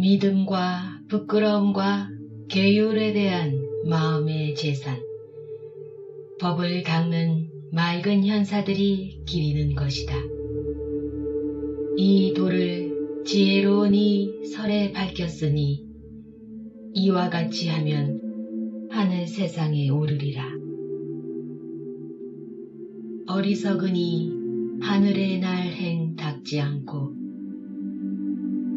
믿음과 부끄러움과 계율에 대한 마음의 재산, 법을 닦는 맑은 현사들이 기리는 것이다. 이 돌을 지혜로운 이 설에 밝혔으니 이와 같이 하면 하늘 세상에 오르리라. 어리석으니 하늘의 날 행 닦지 않고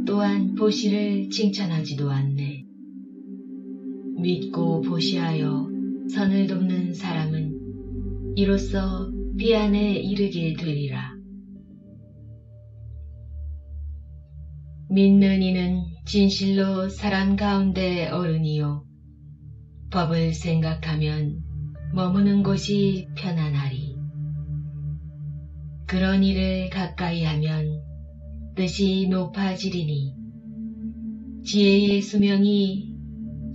또한 보시를 칭찬하지도 않네. 믿고 보시하여 선을 돕는 사람은 이로써 비안에 이르게 되리라. 믿는 이는 진실로 사람 가운데 어른이요. 법을 생각하면 머무는 곳이 편안하리. 그런 일을 가까이 하면 뜻이 높아지리니 지혜의 수명이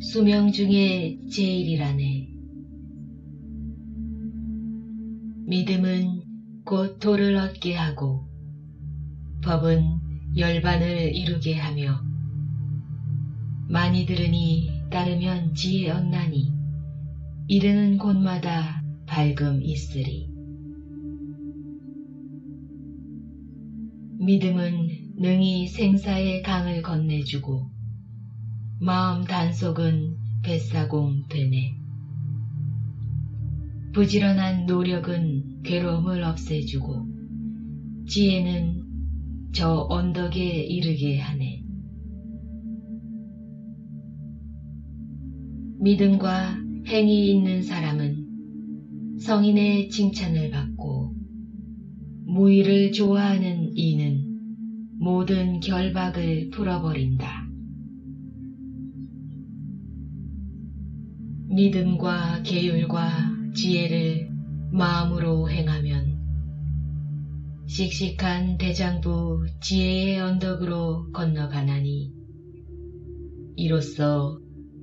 수명 중에 제일이라네. 믿음은 곧 도를 얻게 하고 법은 열반을 이루게 하며 많이 들으니 따르면 지혜 얻나니 이르는 곳마다 밝음 있으리. 믿음은 능히 생사의 강을 건네주고 마음 단속은 뱃사공 되네. 부지런한 노력은 괴로움을 없애주고 지혜는 저 언덕에 이르게 하네. 믿음과 행이 있는 사람은 성인의 칭찬을 받고 무의를 좋아하는 이는 모든 결박을 풀어버린다. 믿음과 계율과 지혜를 마음으로 행하면 씩씩한 대장부 지혜의 언덕으로 건너가나니 이로써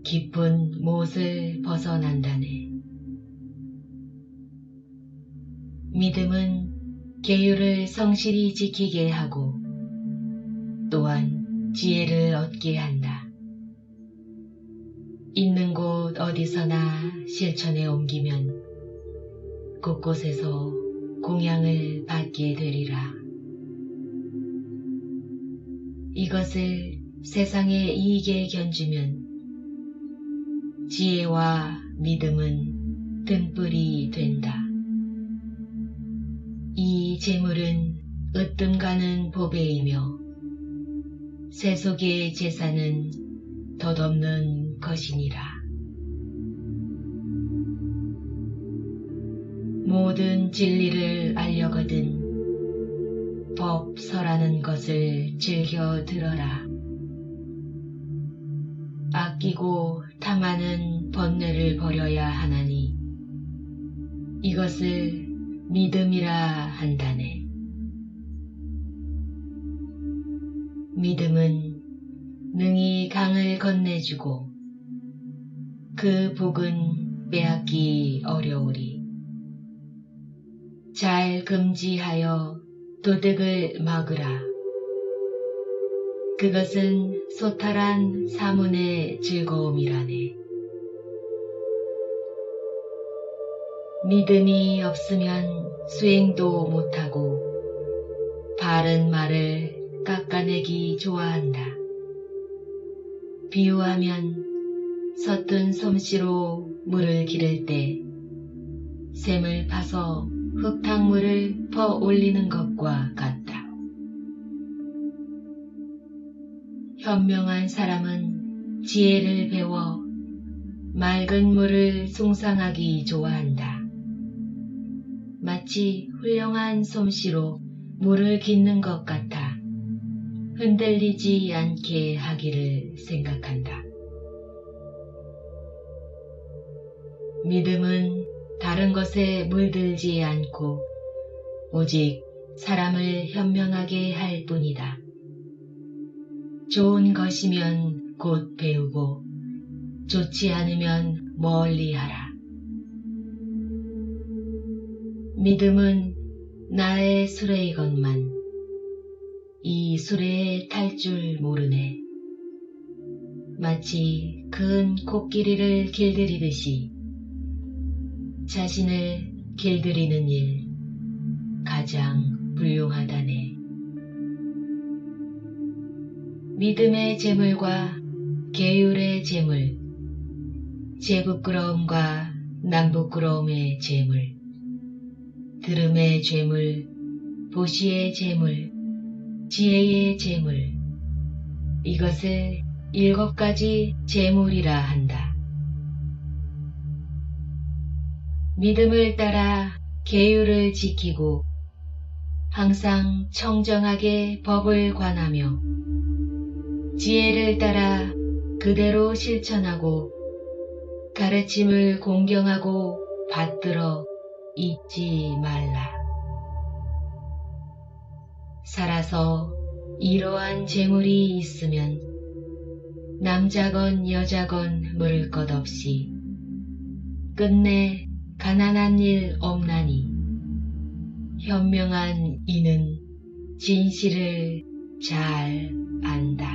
깊은 못을 벗어난다네. 믿음은 계율을 성실히 지키게 하고 또한 지혜를 얻게 한다. 있는 곳 어디서나 실천에 옮기면 곳곳에서 공양을 받게 되리라. 이것을 세상의 이익에 견주면 지혜와 믿음은 등불이 된다. 이 재물은 으뜸 가는 보배이며 세속의 재산은 덧없는 것이니라. 모든 진리를 알려거든 법설하는 것을 즐겨 들어라. 아끼고 탐하는 번뇌를 버려야 하나니 이것을 믿음이라 한다네. 믿음은 능히 강을 건네주고 그 복은 빼앗기 어려우리. 잘 금지하여 도둑을 막으라. 그것은 소탈한 사문의 즐거움이라네. 믿음이 없으면 수행도 못하고 바른 말을 깎아내기 좋아한다. 비유하면 서툰 솜씨로 물을 기를 때 샘을 파서 흙탕물을 퍼 올리는 것과 같다. 현명한 사람은 지혜를 배워 맑은 물을 숭상하기 좋아한다. 마치 훌륭한 솜씨로 물을 깃는 것 같아 흔들리지 않게 하기를 생각한다. 믿음은 다른 것에 물들지 않고 오직 사람을 현명하게 할 뿐이다. 좋은 것이면 곧 배우고 좋지 않으면 멀리 하라. 믿음은 나의 수레이건만 이 수레에 탈 줄 모르네. 마치 큰 코끼리를 길들이듯이 자신을 길들이는 일 가장 훌륭하다네. 믿음의 재물과 계율의 재물, 제부끄러움과 남부끄러움의 재물, 들음의 재물, 보시의 재물, 지혜의 재물, 이것을 일곱 가지 재물이라 한다. 믿음을 따라 계율을 지키고 항상 청정하게 법을 관하며 지혜를 따라 그대로 실천하고 가르침을 공경하고 받들어 잊지 말라. 살아서 이러한 재물이 있으면 남자건 여자건 물을 것 없이 끝내 가난한 일 없나니 현명한 이는 진실을 잘 안다.